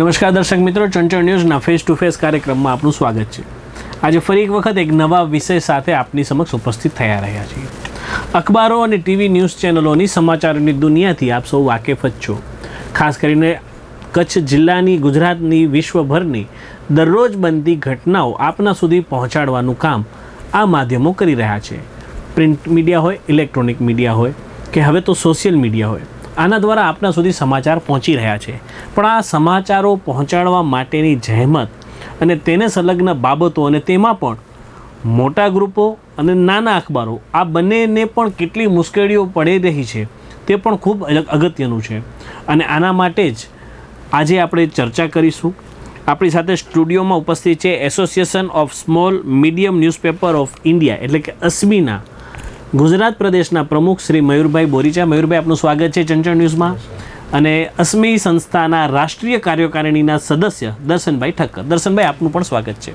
નમસ્કાર દર્શક મિત્રો, ચંચળ ન્યૂઝના ફેસ ટુ ફેસ કાર્યક્રમમાં આપનું સ્વાગત છે. આજે ફરી એક વખત એક નવા વિષય સાથે આપની સમક્ષ ઉપસ્થિત થયા રહ્યા છીએ. અખબારો અને ટીવી ન્યૂઝ ચેનલોની સમાચારોની દુનિયાથી આપ સૌ વાકેફ જ છો. ખાસ કરીને કચ્છ જિલ્લાની, ગુજરાતની, વિશ્વભરની દરરોજ બનતી ઘટનાઓ આપના સુધી પહોંચાડવાનું કામ આ માધ્યમો કરી રહ્યા છે. પ્રિન્ટ મીડિયા હોય, ઇલેક્ટ્રોનિક મીડિયા હોય કે હવે તો સોશિયલ મીડિયા હોય. આના દ્વારા આપના સુધી સમાચાર પહોંચી રહ્યા છે. પણ આ સમાચારો પહોંચાડવા માટેની જહેમત અને તેને સંલગ્ન બાબતો અને તેમાં પણ મોટા ગ્રુપો અને નાના અખબારો, આ બંનેને પણ કેટલી મુશ્કેલીઓ પડી રહી છે, તે પણ ખૂબ અગત્યનું છે. અને આના માટે જ આજે આપણે ચર્ચા કરીશું. આપણી સાથે સ્ટુડિયોમાં ઉપસ્થિત છે association of small medium newspaper of India એટલે કે અસ્મીના ગુજરાત પ્રદેશના પ્રમુખ શ્રી મયુરભાઈ બોરીચા. મયુરભાઈ, આપનું સ્વાગત છે ચંચળ ન્યૂઝમાં. અને અસ્મી સંસ્થાના રાષ્ટ્રીય કાર્યકારિણીના સદસ્ય દર્શનભાઈ ઠક્કર. દર્શનભાઈ, આપનું પણ સ્વાગત છે.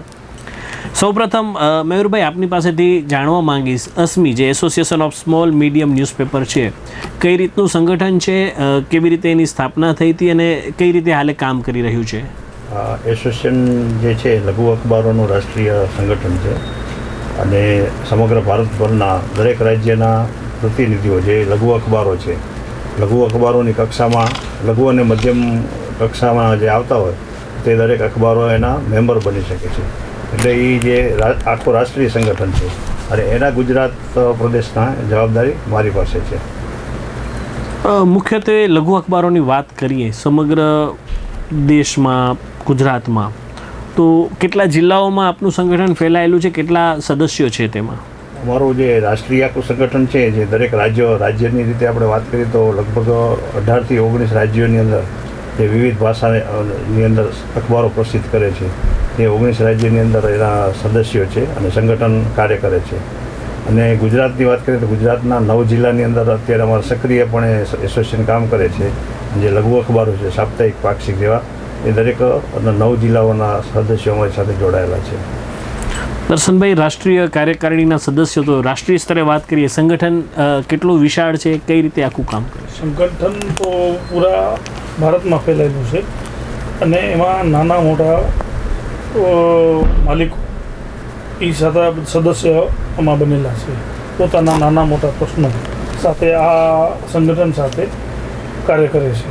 સૌપ્રથમ મયુરભાઈ, આપની પાસેથી જાણવા માંગીશ અસ્મી જે association of small medium newspaper છે, કઈ રીતનું સંગઠન છે કેવી રીતે એની સ્થાપના થઈ હતી અને કઈ રીતે હાલે કામ કરી રહ્યું છે? એસોસિએશન જે છે લઘુ અખબારોનું રાષ્ટ્રીય સંગઠન છે. અને સમગ્ર ભારતભરના દરેક રાજ્યના પ્રતિનિધિઓ જે લઘુ અખબારો છે, લઘુ અખબારોની કક્ષામાં, લઘુ અને મધ્યમ કક્ષામાં જે આવતા હોય, તે દરેક અખબારો એના મેમ્બર બની શકે છે. એટલે એ જે આખું રાષ્ટ્રીય સંગઠન છે. અને એના ગુજરાત પ્રદેશના જવાબદારી મારી પાસે છે. મુખ્યત્વે લઘુ અખબારોની વાત કરીએ, સમગ્ર દેશમાં, ગુજરાતમાં તો કેટલા જિલ્લાઓમાં આપનું સંગઠન ફેલાયેલું છે? કેટલા સદસ્યો છે તેમાં? અમારું જે રાષ્ટ્રીય આખું સંગઠન છે, જે દરેક રાજ્યો, રાજ્યની રીતે આપણે વાત કરીએ તો લગભગ અઢારથી ઓગણીસ રાજ્યોની અંદર જે વિવિધ ભાષાની અંદર અખબારો પ્રસિદ્ધ કરે છે. એ ઓગણીસ રાજ્યની અંદર એના સદસ્યો છે અને સંગઠન કાર્ય કરે છે. અને ગુજરાતની વાત કરીએ તો ગુજરાતના નવ જિલ્લાની અંદર અત્યારે અમારા સક્રિયપણે એસોસિએશન કામ કરે છે. જે લઘુ અખબારો છે, સાપ્તાહિક, પાક્ષિક જેવા. એ દરેક નવ જિલ્લાઓના સદસ્યો અમારી સાથે જોડાયેલા છે. દર્શનભાઈ રાષ્ટ્રીય કાર્યકારિણીના સદસ્યો તો રાષ્ટ્રીય સ્તરે વાત કરીએ સંગઠન કેટલું વિશાળ છે કઈ રીતે આખું કામ કરે સંગઠન તો પૂરા ભારતમાં ફેલાયેલું છે અને એમાં નાના મોટા માલિકો એ સાથે સદસ્ય આમાં બનેલા છે. પોતાના નાના મોટા પ્રશ્નો સાથે આ સંગઠન સાથે કાર્ય કરે છે.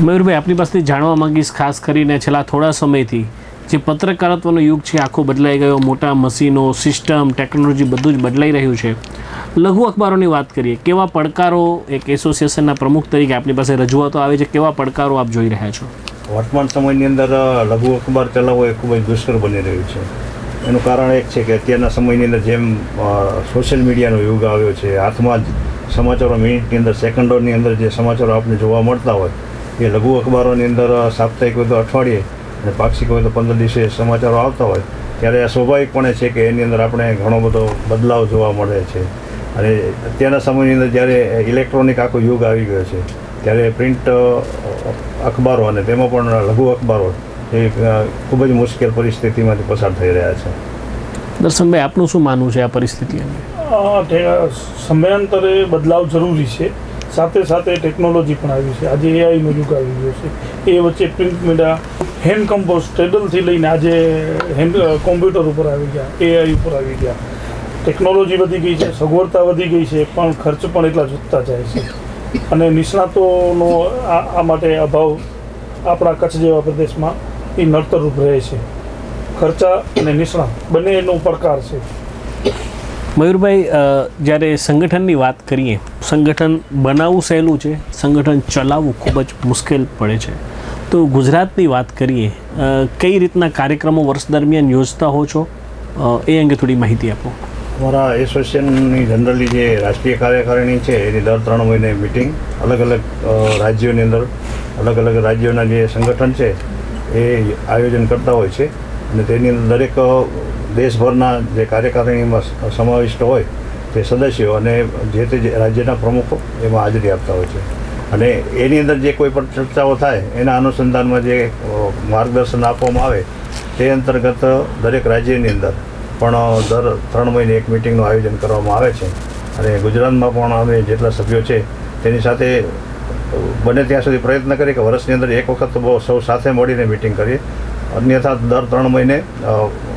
મયુરભાઈ, આપની પાસેથી જાણવા માંગીશ, ખાસ કરીને છેલ્લા થોડા સમયથી જે પત્રકારત્વનો યુગ છે, આખો બદલાઈ ગયો, મોટા મશીનો, સિસ્ટમ, ટેકનોલોજી બધું જ બદલાઈ રહ્યું છે. લઘુ અખબારોની વાત કરીએ, કેવા પડકારો એક એસોસિએશનના પ્રમુખ તરીકે આપની પાસે રજૂઆતો આવે છે, કેવા પડકારો આપ જોઈ રહ્યા છો? વર્તમાન સમયની અંદર લઘુ અખબાર ચલાવવો એ ખૂબ જ દુષ્કર બની રહ્યું છે. એનું કારણ એક છે કે અત્યારના સમયની અંદર જેમ સોશિયલ મીડિયાનો યુગ આવ્યો છે, હાથમાં જ સમાચારો મિનિટની અંદર, સેકન્ડોની અંદર જે સમાચારો આપને જોવા મળતા હોય એ લઘુ અખબારોની અંદર સાપ્તાહિક હોય તો અઠવાડિયે અને પાક્ષિક હોય તો પંદર દિવસે સમાચારો આવતા હોય. ત્યારે આ સ્વાભાવિકપણે છે કે એની અંદર આપણે ઘણો બધો બદલાવ જોવા મળે છે. અને અત્યારના સમયની અંદર જ્યારે ઇલેક્ટ્રોનિક આખો યુગ આવી ગયો છે ત્યારે પ્રિન્ટ અખબારો અને તેમાં પણ લઘુ અખબારો એ ખૂબ જ મુશ્કેલ પરિસ્થિતિમાંથી પસાર થઈ રહ્યા છે. દર્શનભાઈ આપનું શું માનવું છે આ પરિસ્થિતિ અંગે? સમયાંતરે બદલાવ જરૂરી છે. સાથે સાથે ટેકનોલોજી પણ આવી છે. આજે એઆઈનો યુગ આવી ગયો છે. એ વચ્ચે પ્રિન્ટ મીડિયા હેન્ડ કમ્પોઝ ટેડલથી લઈને આજે હેન્ડ કોમ્પ્યુટર ઉપર આવી ગયા એઆઈ ઉપર આવી ગયા. ટેકનોલોજી વધી ગઈ છે, સગવડતા વધી ગઈ છે, પણ ખર્ચ પણ એટલા જ જાય છે. અને નિષ્ણાતોનો આ આ માટે અભાવ આપણા કચ્છ જેવા પ્રદેશમાં એ નડતરરૂપ રહે છે. ખર્ચા અને નિષ્ણાત બંનેનો પડકાર છે. મયુરભાઈ જ્યારે સંગઠનની વાત કરીએ, સંગઠન બનાવવું સહેલું છે, સંગઠન ચલાવવું ખૂબ જ મુશ્કેલ પડે છે. તો ગુજરાતની વાત કરીએ કઈ રીતના કાર્યક્રમો વર્ષ દરમિયાન યોજતા હો છો? એ અંગે થોડી માહિતી આપો. અમારા એસોસિએશનની જનરલી જે રાષ્ટ્રીય કાર્યકારિણી છે, એની દર ત્રણ મહિને મિટિંગ અલગ અલગ રાજ્યોની અંદર અલગ અલગ રાજ્યોના જે સંગઠન છે, એ આયોજન કરતા હોય છે. અને તેની દરેક દેશભરના જે કાર્યકારિણીમાં સમાવિષ્ટ હોય તે સદસ્યો અને જે તે રાજ્યના પ્રમુખો એમાં હાજરી આપતા હોય છે. અને એની અંદર જે કોઈ પણ ચર્ચાઓ થાય, એના અનુસંધાનમાં જે માર્ગદર્શન આપવામાં આવે, તે અંતર્ગત દરેક રાજ્યની અંદર પણ દર ત્રણ મહિને એક મિટિંગનું આયોજન કરવામાં આવે છે. અને ગુજરાતમાં પણ અમે જેટલા સભ્યો છે, તેની સાથે બને ત્યાં સુધી પ્રયત્ન કરીએ કે વર્ષની અંદર એક વખત બહુ સૌ સાથે મળીને મિટિંગ કરીએ. અન્યથા દર ત્રણ મહિને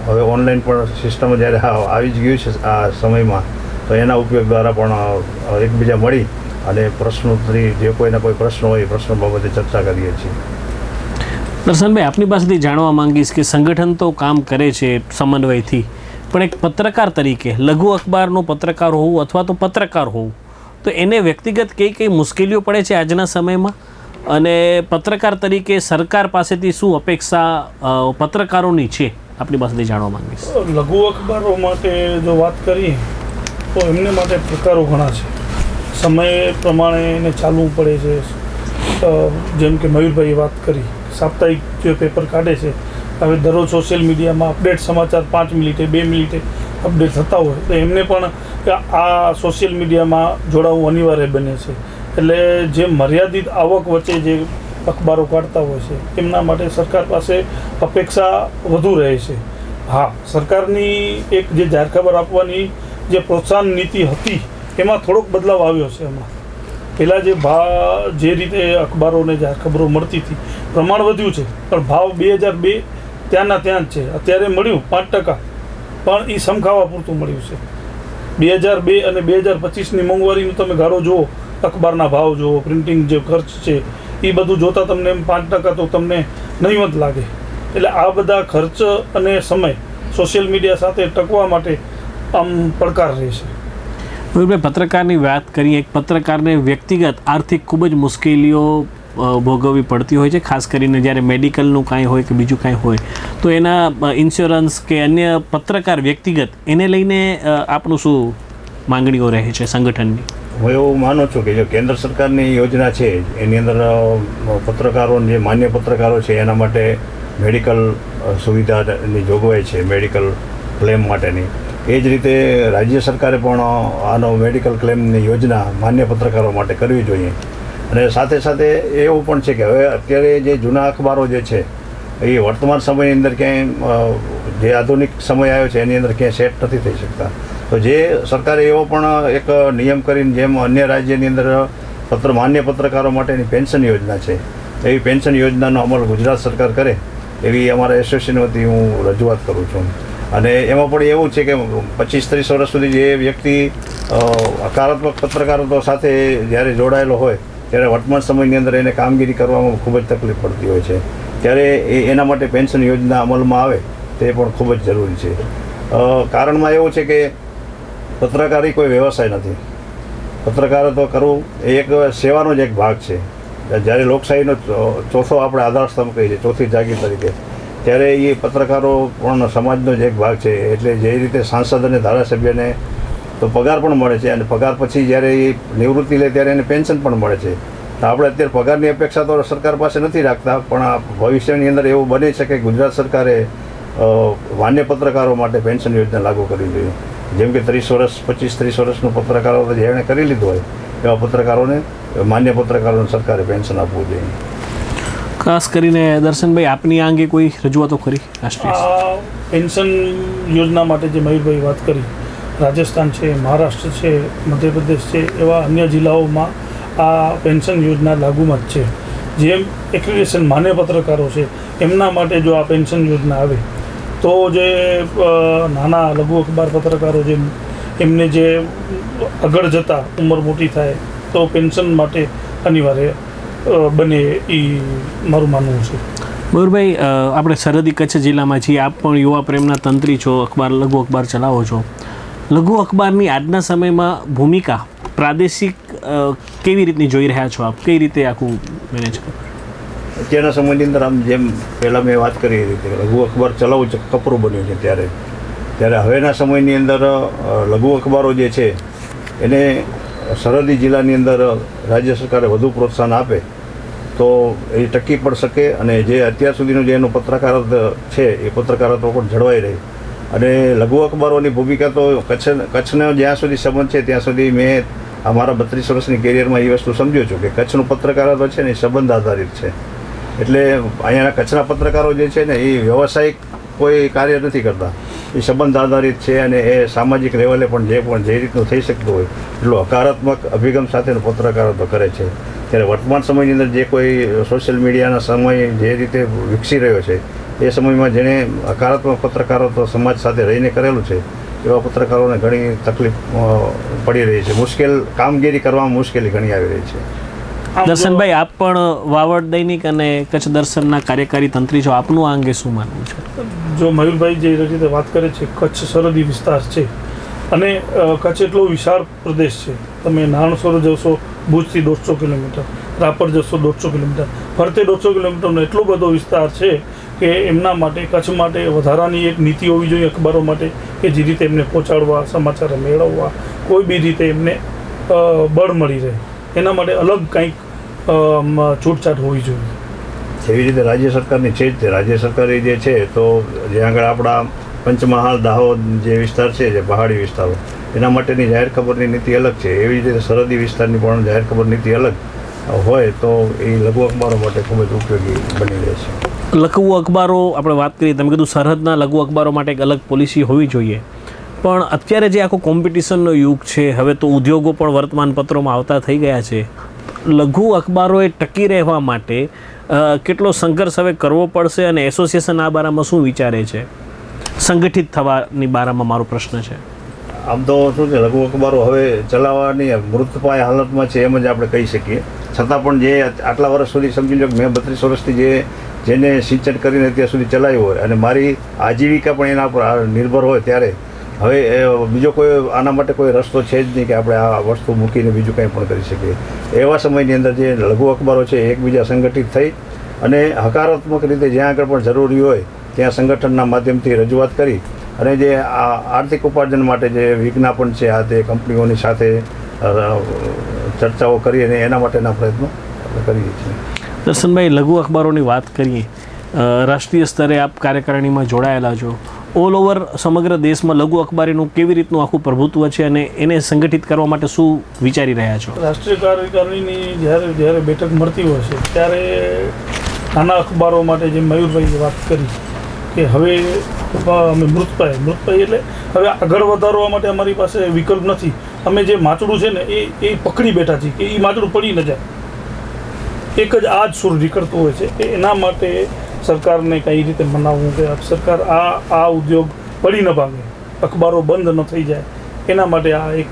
હવે ઓનલાઈન પણ સિસ્ટમ જ્યારે આવી જ ગયું છે આ સમયમાં, તો એના ઉપયોગ દ્વારા પણ એકબીજા મળી અને પ્રશ્નોત્તરી, જે કોઈના કોઈ પ્રશ્ન હોય એ પ્રશ્નો બાબતે ચર્ચા કરીએ છીએ. દર્શનભાઈ આપની પાસેથી જાણવા માંગીશ કે સંગઠન તો કામ કરે છે સમન્વયથી, પણ એક પત્રકાર તરીકે, લઘુ અખબારનો પત્રકાર હોવું અથવા તો પત્રકાર હોવું, તો એને વ્યક્તિગત કઈ કઈ મુશ્કેલીઓ પડે છે આજના સમયમાં? અને પત્રકાર તરીકે સરકાર પાસેથી શું અપેક્ષા પત્રકારોની છે? આપણી પાસેથી જાણવા માંગીશ. લઘુ અખબારો માટે જો વાત કરીએ, તો એમને માટે પ્રકારો ઘણા છે. સમય પ્રમાણે એને ચાલવું પડે છે. જેમ કે મયુરભાઈએ વાત કરી, સાપ્તાહિક જે પેપર કાઢે છે, હવે દરરોજ સોશિયલ મીડિયામાં અપડેટ સમાચાર પાંચ મિનિટે, બે મિનિટે અપડેટ થતા હોય, તો એમને પણ આ સોશિયલ મીડિયામાં જોડાવું અનિવાર્ય બને છે. એટલે જે મર્યાદિત આવક વચ્ચે જે અખબારો કાઢતા હોય છે એમના માટે સરકાર પાસે અપેક્ષા વધુ રહે છે. હા, સરકારની એક જે જાહેરખબર આપવાની જે પ્રોત્સાહન નીતિ હતી, એમાં થોડોક બદલાવ આવ્યો છે એમાં પહેલાં જે ભાવ જે રીતે અખબારોને જાહેરખબરો મળતી હતી, પ્રમાણ વધ્યું છે, પણ ભાવ બે હજાર બે ત્યાંના ત્યાં જ છે. અત્યારે મળ્યું પાંચ ટકા, પણ એ સમખાવા પૂરતું મળ્યું છે. બે હજાર બે અને બે હજાર પચીસની મોંઘવારીનું તમે ગાળો જુઓ અખબારના ભાવ જુઓ પ્રિન્ટિંગ જે ખર્ચ છે એ બધું જોતાં તમને એમ પાંચ ટકા તો તમને નહીવત લાગે. એટલે આ બધા ખર્ચ અને સમય સોશિયલ મીડિયા સાથે ટકવા માટે આમ પડકાર રહેશે ભાઈ પત્રકારની વાત કરીએ, એક પત્રકારને વ્યક્તિગત આર્થિક ખૂબ જ મુશ્કેલીઓ ભોગવવી પડતી હોય છે, ખાસ કરીને જ્યારે મેડિકલનું કાંઈ હોય કે બીજું કાંઈ હોય, તો એના ઇન્સ્યોરન્સ કે અન્ય પત્રકાર વ્યક્તિગત, એને લઈને આપનું શું માંગણીઓ રહે છે સંગઠનની? હું એવું માનું છું કે જો કેન્દ્ર સરકારની યોજના છે, એની અંદર પત્રકારો જે માન્ય પત્રકારો છે, એના માટે મેડિકલ સુવિધાની જોગવાઈ છે, મેડિકલ ક્લેમ માટેની. એ જ રીતે રાજ્ય સરકારે પણ આનો મેડિકલ ક્લેમની યોજના માન્ય પત્રકારો માટે કરવી જોઈએ. અને સાથે સાથે એવું પણ છે કે હવે અત્યારે જે જૂના અખબારો જે છે, એ વર્તમાન સમયની અંદર ક્યાંય જે આધુનિક સમય આવ્યો છે, એની અંદર ક્યાંય સેટ નથી થઈ શકતા. તો જે સરકારે એવો પણ એક નિયમ કરીને જેમ અન્ય રાજ્યની અંદર પત્ર માન્ય પત્રકારો માટેની પેન્શન યોજના છે, એવી પેન્શન યોજનાનો અમલ ગુજરાત સરકાર કરે, એવી અમારા એસોસિએશન વતી હું રજૂઆત કરું છું. અને એમાં પણ એવું છે કે પચીસ ત્રીસ વર્ષ સુધી જે વ્યક્તિ હકારાત્મક પત્રકારત્વ સાથે જ્યારે જોડાયેલો હોય, ત્યારે વર્તમાન સમયની અંદર એને કામગીરી કરવામાં ખૂબ જ તકલીફ પડતી હોય છે. ત્યારે એ એના માટે પેન્શન યોજના અમલમાં આવે, તે પણ ખૂબ જ જરૂરી છે. કારણમાં એવું છે કે પત્રકારી કોઈ વ્યવસાય નથી. પત્રકારત્વ કરવું એ એક સેવાનો જ એક ભાગ છે. જ્યારે લોકશાહીનો ચોથો આપણે આધારસ્તંભ કહીએ છીએ, ચોથી જાગીર તરીકે, ત્યારે એ પત્રકારો પણ સમાજનો જ એક ભાગ છે. એટલે જે રીતે સાંસદ અને ધારાસભ્યને તો પગાર પણ મળે છે અને પગાર પછી જ્યારે એ નિવૃત્તિ લે ત્યારે એને પેન્શન પણ મળે છે. તો આપણે અત્યારે પગારની અપેક્ષા તો સરકાર પાસે નથી રાખતા, પણ ભવિષ્યની અંદર એવું બની શકે કે ગુજરાત સરકારે વાન્ય પત્રકારો માટે પેન્શન યોજના લાગુ કરવી જોઈએ. જેમ કે ત્રીસ વર્ષ પચીસ ત્રીસ વર્ષનું પત્રકારો જેણે કરી લીધું હોય એવા પત્રકારોને માન્ય પત્રકારોને સરકારે પેન્શન આપવું જોઈએ. ખાસ કરીને દર્શનભાઈ આપની આ અંગે કોઈ રજૂઆતો ખરી? રાષ્ટ્રીય પેન્શન યોજના માટે જે મયુરભાઈ વાત કરી રાજસ્થાન છે મહારાષ્ટ્ર છે મધ્યપ્રદેશ છે એવા અન્ય જિલ્લાઓમાં આ પેન્શન યોજના લાગુમાં જ છે. જેમ એક્રિડેશન માન્ય પત્રકારો છે એમના માટે જો આ પેન્શન યોજના આવે તો જે નાના લઘુ અખબાર પત્રકારો જે, એમને જે આગળ જતા ઉંમર મોટી થાય, તો પેન્શન માટે અનિવાર્ય બને એ મારું માનવું છે. મયુરભાઈ આપણે સરહદી કચ્છ જિલ્લામાં છીએ. આપ પણ યુવા પ્રેમના તંત્રી છો, અખબાર, લઘુ અખબાર ચલાવો છો. લઘુ અખબારની આજના સમયમાં ભૂમિકા પ્રાદેશિક કેવી રીતની જોઈ રહ્યા છો આપ? કઈ રીતે આખું મેનેજ કરો? અત્યારના સમયની અંદર આમ જેમ પહેલાં મેં વાત કરી એ રીતે લઘુ અખબાર ચલાવવું છે કપરું બન્યું છે ત્યારે. ત્યારે હવેના સમયની અંદર લઘુ અખબારો જે છે, એને સરહદી જિલ્લાની અંદર રાજ્ય સરકારે વધુ પ્રોત્સાહન આપે, તો એ ટકી પણ શકે અને જે અત્યાર સુધીનું જે એનું પત્રકારત્વ છે, એ પત્રકારત્વ પણ જળવાઈ રહે. અને લઘુ અખબારોની ભૂમિકા તો કચ્છ, કચ્છનો જ્યાં સુધી સંબંધ છે, ત્યાં સુધી મેં અમારા બત્રીસ વર્ષની કેરિયરમાં એ વસ્તુ સમજ્યો છું કે કચ્છનું પત્રકારત્વ છે ને એ સંબંધ આધારિત છે. એટલે અહીંયાના કચ્છના પત્રકારો જે છે ને, એ વ્યવસાયિક કોઈ કાર્ય નથી કરતા. એ સંબંધ આધારિત છે અને એ સામાજિક લેવલે પણ જે પણ, જે રીતનું થઈ શકતું હોય, એટલું હકારાત્મક અભિગમ સાથેનું પત્રકારત્વ કરે છે. ત્યારે વર્તમાન સમયની અંદર જે કોઈ સોશિયલ મીડિયાના સમય જે રીતે વિકસી રહ્યો છે, એ સમયમાં જેણે હકારાત્મક પત્રકારત્વ સમાજ સાથે રહીને કરેલું છે, એવા પત્રકારોને ઘણી તકલીફ પડી રહી છે. મુશ્કેલ કામગીરી કરવામાં મુશ્કેલી ઘણી આવી રહી છે. દર્શનભાઈ આપ પણ વાવડ દૈનિક અને કચ્છ દર્શનના કાર્યકારી તંત્રી છો. આપનું આ અંગે શું માનવું છે? જો મયુરભાઈ જે રીતે વાત કરે છે કચ્છ સરહદી વિસ્તાર છે અને કચ્છ એટલો વિશાળ પ્રદેશ છે. તમે નાણસોર જશો ભુજથી દોઢસો કિલોમીટર રાપર જશો દોઢસો કિલોમીટર. ફરતે દોઢસો કિલોમીટરનો એટલો બધો વિસ્તાર છે કે એમના માટે કચ્છ માટે વધારાની એક નીતિ હોવી જોઈએ અખબારો માટે કે જે રીતે એમને પહોંચાડવા સમાચાર મેળવવા કોઈ બી રીતે એમને બળ મળી રહે. એના માટે અલગ કંઈક છૂટછાટ હોવી જોઈએ. એવી રીતે રાજ્ય સરકારની છે જ તે. રાજ્ય સરકારે જે છે તો જે આગળ આપણા પંચમહાલ દાહોદ જે વિસ્તાર છે જે પહાડી વિસ્તારો એના માટેની જાહેર ખબરની નીતિ અલગ છે. એવી રીતે સરહદી વિસ્તારની પણ જાહેર ખબર નીતિ અલગ હોય તો એ લઘુ અખબારો માટે ખૂબ જ ઉપયોગી બની રહે છે. લઘુ અખબારો આપણે વાત કરીએ તમે કીધું સરહદના લઘુ અખબારો માટે એક અલગ પોલિસી હોવી જોઈએ. પણ અત્યારે જે આખો કોમ્પિટિશનનો યુગ છે હવે તો ઉદ્યોગો પણ વર્તમાનપત્રોમાં આવતા થઈ ગયા છે. લઘુ અખબારોએ ટકી રહેવા માટે કેટલો સંઘર્ષ હવે કરવો પડશે અને એસોસિએશન આ બારામાં શું વિચારે છે? સંગઠિત થવાની બારામાં મારો પ્રશ્ન છે. આમ તો શું છે, લઘુ અખબારો હવે ચલાવવાની મૃતપાય હાલતમાં છે એમ જ આપણે કહી શકીએ. છતાં પણ જે આટલા વર્ષ સુધી સમજી લો મેં બત્રીસ વર્ષથી જે, જેને સિંચન કરીને અત્યાર સુધી ચલાવ્યું હોય અને મારી આજીવિકા પણ એના પર નિર્ભર હોય ત્યારે હવે બીજો કોઈ આના માટે કોઈ રસ્તો છે જ નહીં કે આપણે આ વસ્તુ મૂકીને બીજું કંઈ પણ કરી શકીએ. એવા સમયની અંદર જે લઘુ અખબારો છે એકબીજા સંગઠિત થઈ અને હકારાત્મક રીતે જ્યાં આગળ પણ જરૂરી હોય, ત્યાં સંગઠનના માધ્યમથી રજૂઆત કરી અને જે આ આર્થિક ઉપાર્જન માટે જે વિજ્ઞાપન છે, આ તે કંપનીઓની સાથે ચર્ચાઓ કરી અને એના માટેના પ્રયત્નો કરીએ છીએ. દર્શનભાઈ, લઘુ અખબારોની વાત કરીએ. રાષ્ટ્રીય સ્તરે આપ કાર્યકારિણીમાં જોડાયેલા છો. ઓલ ઓવર સમગ્ર દેશમાં લઘુ અખબારીનું કેવી રીતનું આખું પ્રભુત્વ છે અને એને સંગઠિત કરવા માટે શું વિચારી રહ્યા છો? રાષ્ટ્રીય કાર્યકારીની જ્યારે જ્યારે બેઠક મળતી હોય છે, ત્યારે નાના અખબારો માટે જે મયુરભાઈએ વાત કરી કે હવે અમે મૃતપાય મૃતપાય એટલે હવે આગળ વધારવા માટે અમારી પાસે વિકલ્પ નથી. અમે જે માચડું છે ને, એ એ પકડી બેઠા છીએ કે એ માચડું પડી ન જાય. એક જ આ જ સુર નીકળતું હોય છે. એના માટે સરકારને કઈ રીતે મનાવવું કે સરકાર આ આ ઉદ્યોગ પડી ન ભાગે, અખબારો બંધ ન થઈ જાય, એના માટે આ એક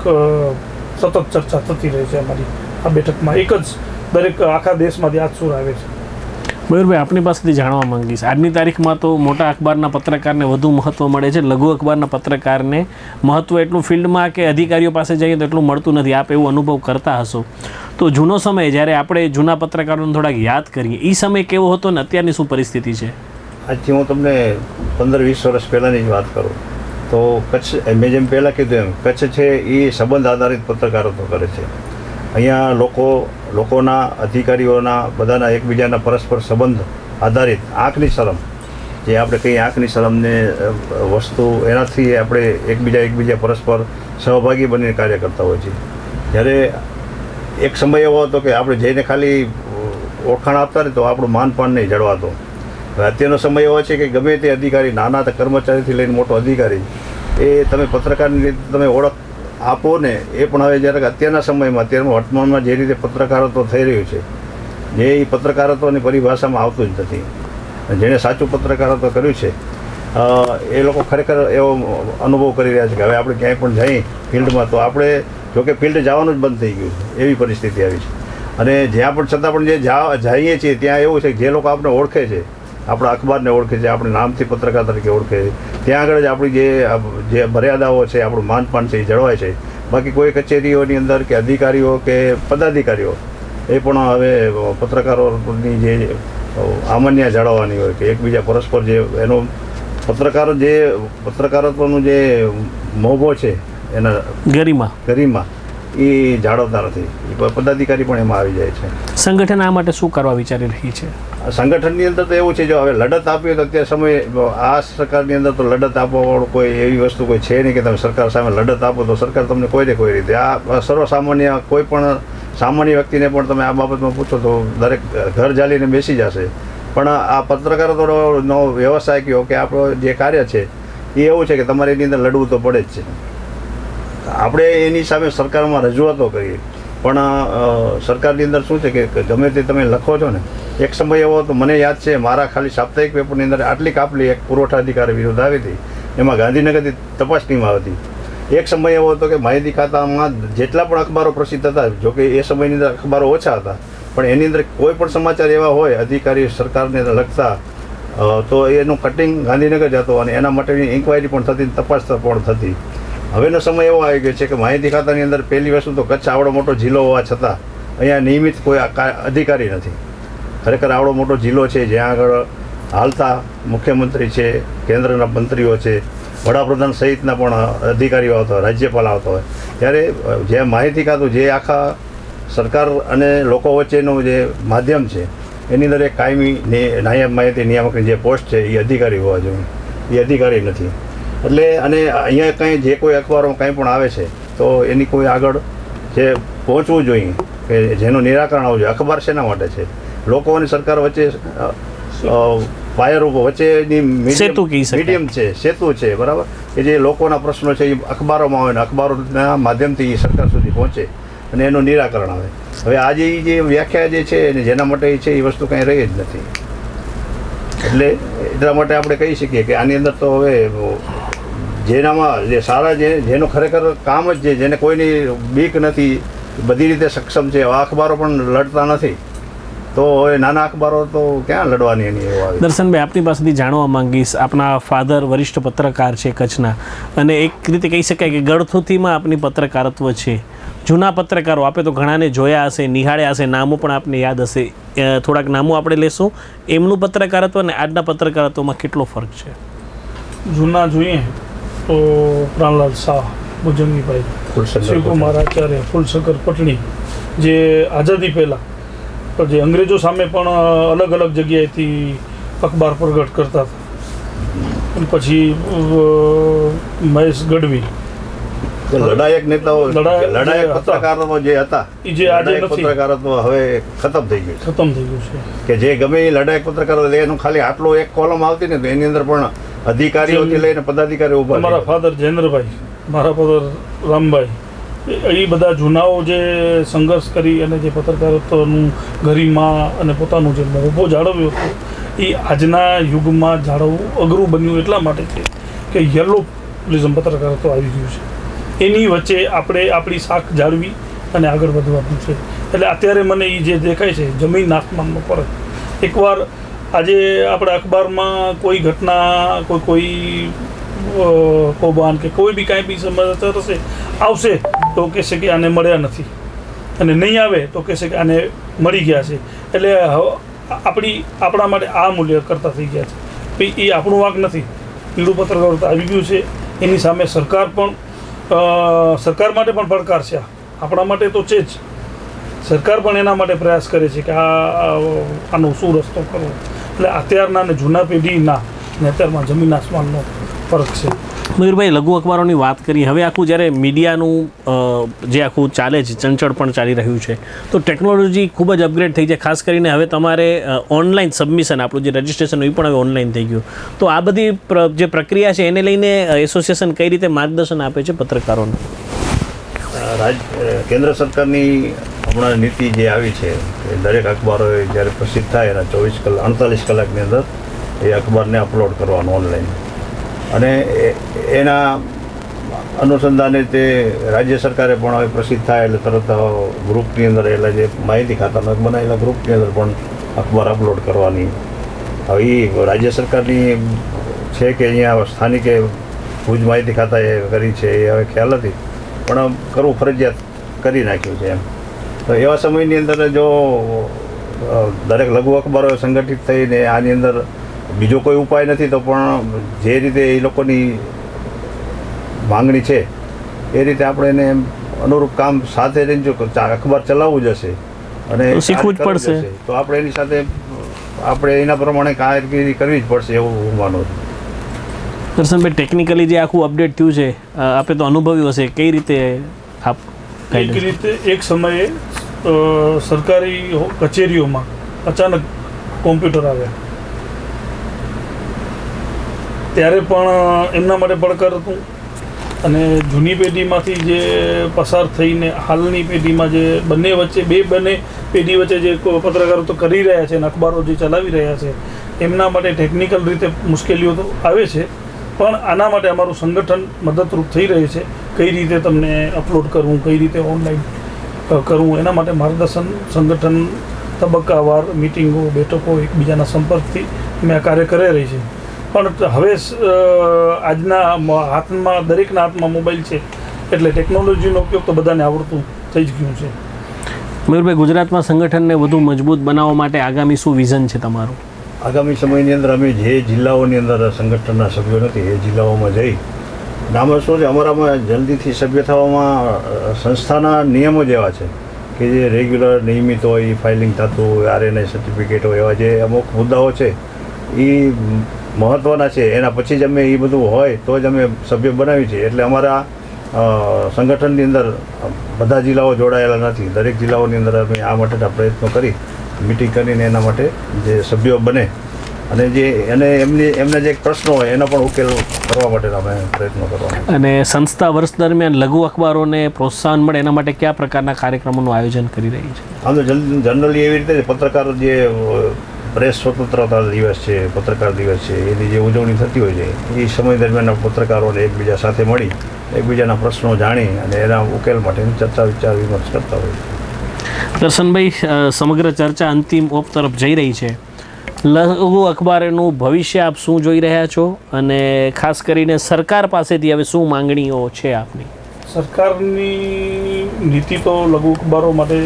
સતત ચર્ચા થતી રહે છે અમારી આ બેઠકમાં. એક જ દરેક આખા દેશમાંથી આ સુર આવે છે. મયુરભાઈ, આપની પાસેથી જાણવા માંગીશ. આજની તારીખમાં તો મોટા અખબારના પત્રકારને વધુ મહત્ત્વ મળે છે. લઘુ અખબારના પત્રકારને મહત્ત્વ એટલું ફિલ્ડમાં કે અધિકારીઓ પાસે જઈએ તો એટલું મળતું નથી. આપ એવું અનુભવ કરતા હશો. તો જૂનો સમય, જ્યારે આપણે જૂના પત્રકારોને થોડાક યાદ કરીએ એ સમય કેવો હતો ને અત્યારની શું પરિસ્થિતિ છે? આજથી હું તમને પંદર વીસ વર્ષ પહેલાંની જ વાત કરું. તો કચ્છ, મેં જેમ પહેલાં કીધું એમ, કચ્છ છે એ સંબંધ આધારિત પત્રકારત્વ કરે છે. અહીંયા લોકો, લોકોના અધિકારીઓના બધાના એકબીજાના પરસ્પર સંબંધ આધારિત આંખની શરમ જે આપણે કહીએ આંખની શરમને વસ્તુ એનાથી આપણે એકબીજા એકબીજા પરસ્પર સહભાગી બનીને કાર્ય કરતા હોય છીએ જ્યારે એક સમય એવો હતો કે આપણે જઈને ખાલી ઓળખાણ આપતા ને તો આપણું માનપાન નહીં જળવાતો. અત્યારનો સમય એવો છે કે ગમે તે અધિકારી, નાના કર્મચારીથી લઈને મોટો અધિકારી, એ તમે પત્રકારની રીતે તમે ઓળખ આપો ને એ પણ હવે જ્યારે અત્યારના સમયમાં અત્યારમાં વર્તમાનમાં જે રીતે પત્રકારત્વ થઈ રહ્યું છે, જે એ પત્રકારત્વની પરિભાષામાં આવતું જ નથી. જેણે સાચું પત્રકારત્વ કર્યું છે એ લોકો ખરેખર એવો અનુભવ કરી રહ્યા છે કે હવે આપણે ક્યાંય પણ જઈએ ફિલ્ડમાં, તો આપણે જોકે ફિલ્ડ જવાનું જ બંધ થઈ ગયું છે, એવી પરિસ્થિતિ આવી છે. અને જ્યાં પણ છતાં પણ જે જઈએ છીએ, ત્યાં એવું છે કે જે લોકો આપણે ઓળખે છે આપણા અખબારને ઓળખે છે આપણે નામથી પત્રકાર તરીકે ઓળખે છે. ત્યાં આગળ જ આપણી જે જે મર્યાદાઓ છે આપણું માનપાન છે એ જળવાય છે. બાકી કોઈ કચેરીઓની અંદર કે અધિકારીઓ કે પદાધિકારીઓ એ પણ હવે પત્રકારોની જે આમન્ય જાળવવાની હોય કે એકબીજા પરસ્પર જે એનો પત્રકારો જે પત્રકારત્વનું જે મોભો છે એના ગરિમા. ગરિમા એ જાળવતા નથી. એ પદાધિકારી પણ એમાં આવી જાય છે. સંગઠન આ માટે શું કરવા વિચારી રહી છે? સંગઠનની અંદર તો એવું છે, જો હવે લડત આપીએ તો અત્યારે સમય આ સરકારની અંદર તો લડત આપવાવાળું કોઈ એવી વસ્તુ કોઈ છે નહીં કે તમે સરકાર સામે લડત આપો તો સરકાર તમને કોઈ ને કોઈ રીતે, આ સર્વસામાન્ય કોઈ પણ સામાન્ય વ્યક્તિને પણ તમે આ બાબતમાં પૂછો તો દરેક ઘર જાલીને બેસી જશે. પણ આ પત્રકારત્વનો વ્યવસાય કયો કે આપણો જે કાર્ય છે, એ એવું છે કે તમારે એની અંદર લડવું તો પડે જ છે. આપણે એની સામે સરકારમાં રજૂઆતો કરીએ. પણ સરકારની અંદર શું છે કે ગમે તે તમે લખો છો ને એક સમય એવો હતો મને યાદ છે મારા ખાલી સાપ્તાહિક પેપરની અંદર આટલી કાપલી એક પુરવઠા અધિકારી વિરુદ્ધ આવી હતી એમાં ગાંધીનગરથી તપાસ ટીમ આવી એક સમય એવો હતો કે માહિતી ખાતામાં જેટલા પણ અખબારો પ્રસિદ્ધ હતા જોકે એ સમયની અંદર અખબારો ઓછા હતા પણ એની અંદર કોઈ પણ સમાચાર એવા હોય અધિકારી સરકારને લગતા અ, તો એનું કટિંગ ગાંધીનગર જતો અને એના માટેની ઇન્કવાયરી પણ થતી તપાસ પણ થતી. હવેનો સમય એવો આવી ગયો છે કે માહિતી ખાતાની અંદર પહેલી વસ્તુ તો કચ્છ આવડો મોટો જિલ્લો હોવા છતાં અહીંયા નિયમિત કોઈ અધિકારી નથી. ખરેખર આવડો મોટો જિલ્લો છે, જ્યાં આગળ હાલતા મુખ્યમંત્રી છે, કેન્દ્રના મંત્રીઓ છે, વડાપ્રધાન સહિતના પણ અધિકારીઓ આવતા હોય, રાજ્યપાલ આવતા હોય. ત્યારે જે માહિતી ખાતું, જે આખા સરકાર અને લોકો વચ્ચેનું જે માધ્યમ છે, એની અંદર એક કાયમી નાયબ માહિતી નિયામકની જે પોસ્ટ છે, એ અધિકારી હોવા જોઈએ. એ અધિકારી નથી. એટલે અને અહીંયા કંઈ જે કોઈ અખબારોમાં કંઈ પણ આવે છે તો એની કોઈ આગળ જે પહોંચવું જોઈએ કે જેનું નિરાકરણ આવવું જોઈએ. અખબાર શેના માટે છે? લોકો અને સરકાર વચ્ચે વાયર ઉપર વચ્ચેની મીડિયમ. છે સેતુ છે બરાબર? કે જે લોકોના પ્રશ્નો છે એ અખબારોમાં આવે ને અખબારોના માધ્યમથી એ સરકાર સુધી પહોંચે અને એનું નિરાકરણ આવે. હવે આજે એ જે વ્યાખ્યા જે છે અને જેના માટે એ છે એ વસ્તુ કંઈ રહી જ નથી. એટલે એટલા માટે આપણે કહી શકીએ કે આની અંદર તો હવે જેનામાં જે સારા જે જેનું ખરેખર કામ જ છે જેને કોઈની બીક નથી બધી રીતે સક્ષમ છે એવા અખબારો પણ લડતા નથી. તો હવે નાના અખબારો તો ક્યાં લડવાની એની એવો દર્શનભાઈ આપની પાસેથી જાણવા માંગીશ આપના ફાધર વરિષ્ઠ પત્રકાર છે કચ્છના. અને એક રીતે કહી શકાય કે ગળથુથીમાં આપની પત્રકારત્વ છે. જૂના પત્રકારો આપે તો ઘણાને જોયા હશે નિહાળ્યા હશે નામો પણ આપને યાદ હશે. થોડાક નામો આપણે લેશું. એમનું પત્રકારત્વ અને આજના પત્રકારત્વમાં કેટલો ફરક છે? જૂના જોઈએ. તો પ્રાણલાલ શાહ ભુજંગીભાઈ. શિવકુમાર આચાર્ય ફૂલશંકર પટણી જે આઝાદી પહેલાં જે અંગ્રેજો સામે પણ અલગ અલગ જગ્યાએથી અખબાર પ્રગટ કરતા હતા. પછી મહેશ ગઢવી. લડાયક નેતાઓ લડાયક. પત્રકારો જે હતા. જે આજે પત્રકારત્વ હવે ખતમ થઈ ગયું ખતમ થઈ ગયું છે. કે જે ગમે એ લડાયક પત્રકારો એનું ખાલી આટલો એક કોલમ આવતી ને તો એની અંદર પણ અધિકારીઓથી લઈને પદાધિકારીઓ ઊભા મારા ફાધર જયેન્દ્રભાઈ મારા ફાધર રામભાઈ એ- બધા જૂનાઓ જે સંઘર્ષ કરી અને જે પત્રકારત્વનું ગરિમા અને પોતાનું જે મોભો જાળવ્યો હતો એ આજના યુગમાં જાળવવું અઘરું બન્યું એટલા માટે છે કે યલો પ્રિઝમ પત્રકારત્વ આવી ગયું છે. એની વચ્ચે આપણે આપણી શાખ જાળવી અને આગળ વધવાનું છે. એટલે અત્યારે મને એ જે દેખાય છે જમીન આસમાનનો ફરક. એકવાર આજે આપણે અખબારમાં કોઈ ઘટના, કોઈ કોઈ કૌભાંડ કે કોઈ બી કાંઈ બી સમાચાર હશે આવશે તો કહેશે કે આને મળ્યા નથી. અને નહીં આવે તો કહેશે કે આને મળી ગયા છે. એટલે આપણી, આપણા માટે આ મૂલ્ય કરતા થઈ ગયા છે. એ આપણું વાંક નથી. પીળું પત્રકારત્વ આવી ગયું છે. એની સામે સરકાર પણ સરકાર માટે પણ પડકાર છે આપણા માટે તો છે જ. સરકાર પણ એના માટે પ્રયાસ કરે છે કે આ- આનો શું રસ્તો કરવો. એટલે અત્યારના અને જૂના પેઢીના ને અત્યારમાં જમીન આસમાનનો ફરક છે. મયુરભાઈ લઘુ અખબારોની વાત કરી. હવે આખું જ્યારે મીડિયાનું જે આખું ચાલે છે ચંચળ પણ ચાલી રહ્યું છે તો ટેકનોલોજી ખૂબ જ અપગ્રેડ થઈ છે. ખાસ કરીને હવે તમારે ઓનલાઈન સબમિશન આપણું જે રજિસ્ટ્રેશન એ પણ હવે ઓનલાઈન થઈ ગયું. તો આ બધી જે પ્રક્રિયા છે એને લઈને એસોસિએશન કઈ રીતે માર્ગદર્શન આપે છે પત્રકારોને? રાજ કેન્દ્ર સરકારની હમણાં નીતિ જે આવી છે, એ દરેક અખબારોએ જ્યારે પ્રસિદ્ધ થાય એના ચોવીસ કલાક અડતાલીસ કલાકની અંદર એ અખબારને અપલોડ કરવાનું ઓનલાઈન અને એના અનુસંધાને તે રાજ્ય સરકારે પણ હવે પ્રસિદ્ધ થાય એટલે તરત ગ્રુપની અંદર એટલે જે માહિતી એક બનાવેલા ગ્રુપની અંદર પણ અખબાર અપલોડ કરવાની. હવે એ રાજ્ય સરકારની છે કે અહીંયા સ્થાનિકે ભુજ માહિતી ખાતાએ કરી છે, એ હવે ખ્યાલ નથી. પણ કરવું ફરજિયાત કરી નાખ્યું છે એમ. તો એવા સમયની અંદર જો દરેક લઘુ અખબારો સંગઠિત થઈને આની અંદર બીજો કોઈ ઉપાય નથી તો પણ જે રીતે એ લોકોની માંગણી છે એ રીતે આપણે એને એમ અનુરૂપ કામ સાથે રહીને જો અખબાર ચલાવવું જ હશે અને શીખવું જ પડશે. તો આપણે એની સાથે આપણે એના પ્રમાણે કામગીરી કરવી જ પડશે એવું હું માનું છું દર્શનભાઈ ટેકનિકલી જે આખું અપડેટ થયું છે આપણે આપે તો અનુભવ્યું હશે કઈ રીતે આપ એક રીતે એક સમયે સરકારી કચેરીઓમાં અચાનક કોમ્પ્યુટર આવ્યા. ત્યારે પણ એમના માટે પડકાર હતું. અને જૂની પેઢીમાંથી જે પસાર થઈને હાલની પેઢીમાં જે બંને વચ્ચે, બે બંને પેઢી વચ્ચે જે પત્રકારો તો કરી રહ્યા છે અને અખબારો જે ચલાવી રહ્યા છે, એમના માટે ટેકનિકલ રીતે મુશ્કેલીઓ તો આવે છે. પણ આના માટે અમારું સંગઠન મદદરૂપ થઈ રહ્યું છે. કઈ રીતે તમને અપલોડ કરવું, કઈ રીતે ઓનલાઈન કરવું એના માટે માર્ગદર્શન સંગઠન તબક્કાવાર મિટિંગો બેઠકો એકબીજાના સંપર્કથી અમે આ કાર્ય કરી રહી છે. પણ હવે આજના હાથમાં દરેકના હાથમાં મોબાઈલ છે. એટલે ટેકનોલોજીનો ઉપયોગ તો બધાને આવડતું થઈ જ ગયું છે. મયુરભાઈ ગુજરાતમાં સંગઠનને વધુ મજબૂત બનાવવા માટે આગામી શું વિઝન છે તમારું? આગામી સમયની અંદર અમે જે જિલ્લાઓની અંદર સંગઠનના સભ્યો નથી એ જિલ્લાઓમાં જઈ અને શું છે? અમારામાં જલ્દીથી સભ્ય થવામાં સંસ્થાના નિયમો જ એવા છે કે જે રેગ્યુલર નિયમિત હોય ફાઇલિંગ થતું હોય, આરએનએ સર્ટિફિકેટ હોય, એવા જે અમુક મુદ્દાઓ છે એ મહત્ત્વના છે. એના પછી જ અમે એ બધું હોય તો જ અમે સભ્ય બનાવી છીએ. એટલે અમારા સંગઠનની અંદર બધા જિલ્લાઓ જોડાયેલા નથી. દરેક જિલ્લાઓની અંદર અમે આ માટેના પ્રયત્નો કરી, મિટિંગ કરીને એના માટે જે સભ્યો બને. અને જે, અને એમની, એમના જે પ્રશ્નો હોય, એનો પણ ઉકેલ કરવા માટે અમે પ્રયત્નો કરવાના અને સંસ્થા વર્ષ દરમિયાન લઘુ અખબારોને પ્રોત્સાહન મળે એના માટે કયા પ્રકારના કાર્યક્રમોનું આયોજન કરી રહી છે? આમ તો જનરલી એવી રીતે પત્રકાર જે પ્રેસ સ્વતંત્રતા દિવસ છે પત્રકાર દિવસ છે એની જે ઉજવણી થતી હોય છે એ સમય દરમિયાન પત્રકારોને એકબીજા સાથે મળી એકબીજાના પ્રશ્નો જાણી અને એના ઉકેલ માટેની ચર્ચા વિચાર વિમર્શ કરતા હોય છે. દર્શનભાઈ સમગ્ર ચર્ચા અંતિમ ઓપ તરફ જઈ રહી છે. લઘુ અખબારનું ભવિષ્ય આપ શું જોઈ રહ્યા છો? અને ખાસ કરીને સરકાર પાસેથી હવે શું માંગણીઓ છે આપની? સરકારની નીતિ તો લઘુ અખબારો માટે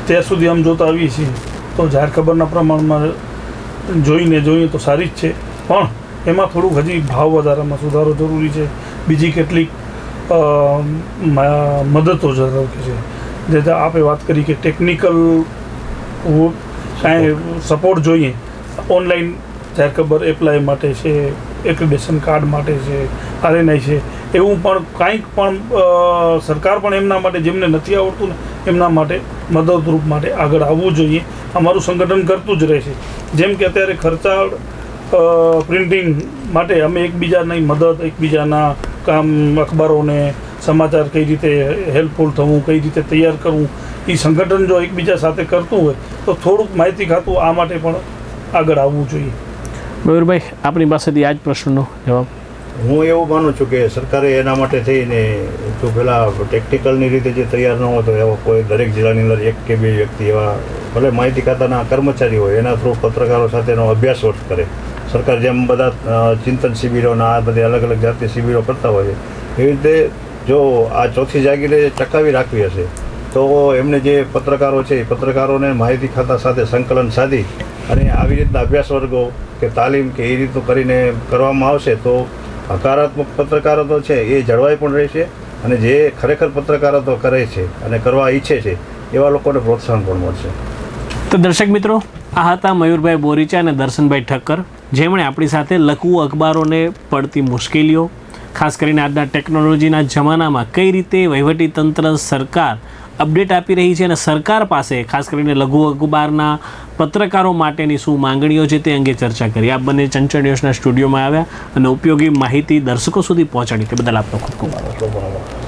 અત્યાર સુધી આમ જોતા આવી છીએ. તો જાહેર ખબરના પ્રમાણમાં જોઈને જોઈએ તો સારી જ છે. પણ એમાં થોડુંક હજી ભાવ વધારામાં સુધારો જરૂરી છે. બીજી કેટલીક મદદો જરૂર છે. જે જે આપે વાત કરી કે ટેકનિકલ કાંઈ સપોર્ટ જોઈએ. ઓનલાઈન જાહેર ખબર એપ્લાય માટે છે એપ્લિકેશન કાર્ડ માટે છે આરએનઆઈ છે. એવું પણ કાંઈક પણ સરકાર પણ એમના માટે જેમને નથી આવડતું ને, એમના માટે મદદરૂપ માટે આગળ આવવું જોઈએ. અમારું સંગઠન કરતું જ રહેશે. જેમ કે અત્યારે ખર્ચાળ પ્રિન્ટિંગ માટે અમે એકબીજાની મદદ, એકબીજાના કામ, અખબારોને સમાચાર કઈ રીતે હેલ્પફુલ થવું, કઈ રીતે તૈયાર કરવું એ સંગઠન જો એકબીજા સાથે કરતું હોય તો થોડુંક માહિતી ખાતું આ માટે પણ આગળ આવવું જોઈએ. મયુરભાઈ આપણી પાસેથી આ જ પ્રશ્નનો જવાબ. હું એવું માનું છું કે સરકારે એના માટે થઈને જો પેલા ટેકનિકલની રીતે જે તૈયાર ન હોય તો એવા કોઈ દરેક જિલ્લાની અંદર એક કે બે વ્યક્તિ એવા ભલે માહિતી ખાતાના કર્મચારી હોય એના થ્રુ પત્રકારો સાથેનો અભ્યાસ વર્ષ કરે. સરકાર જેમ બધા ચિંતન શિબિરોના આ બધી અલગ અલગ જાતની શિબિરો કરતા હોય છે એવી રીતે જો આ ચોથી જાગીરે ચકાવી રાખવી હશે તો એમને જે પત્રકારો છે, એ પત્રકારોને માહિતી ખાતા સાથે સંકલન સાધી અને આવી રીતના અભ્યાસ વર્ગો કે તાલીમ કે એ રીતનું કરીને કરવામાં આવશે તો હકારાત્મક પત્રકારત્વ છે, એ જળવાઈ પણ રહેશે અને જે ખરેખર પત્રકારત્વ કરે છે અને કરવા ઈચ્છે છે, એવા લોકોને પ્રોત્સાહન પણ મળશે. તો દર્શક મિત્રો, આ હતા મયુરભાઈ બોરીચા અને દર્શનભાઈ ઠક્કર, જેમણે આપણી સાથે લખવું અખબારોને પડતી મુશ્કેલીઓ, ખાસ કરીને આજના ટેકનોલોજીના જમાનામાં કઈ રીતે વહીવટી તંત્ર સરકાર અપડેટ આપી રહી છે અને સરકાર પાસે, ખાસ કરીને લઘુ અખબારના પત્રકારો માટેની શું માંગણીઓ છે તે અંગે ચર્ચા કરી. આપ બંને ચંચળ ન્યૂઝના સ્ટુડિયોમાં આવ્યા અને ઉપયોગી માહિતી દર્શકો સુધી પહોંચાડી તે બદલ આપનો ખૂબ ખૂબ આભાર.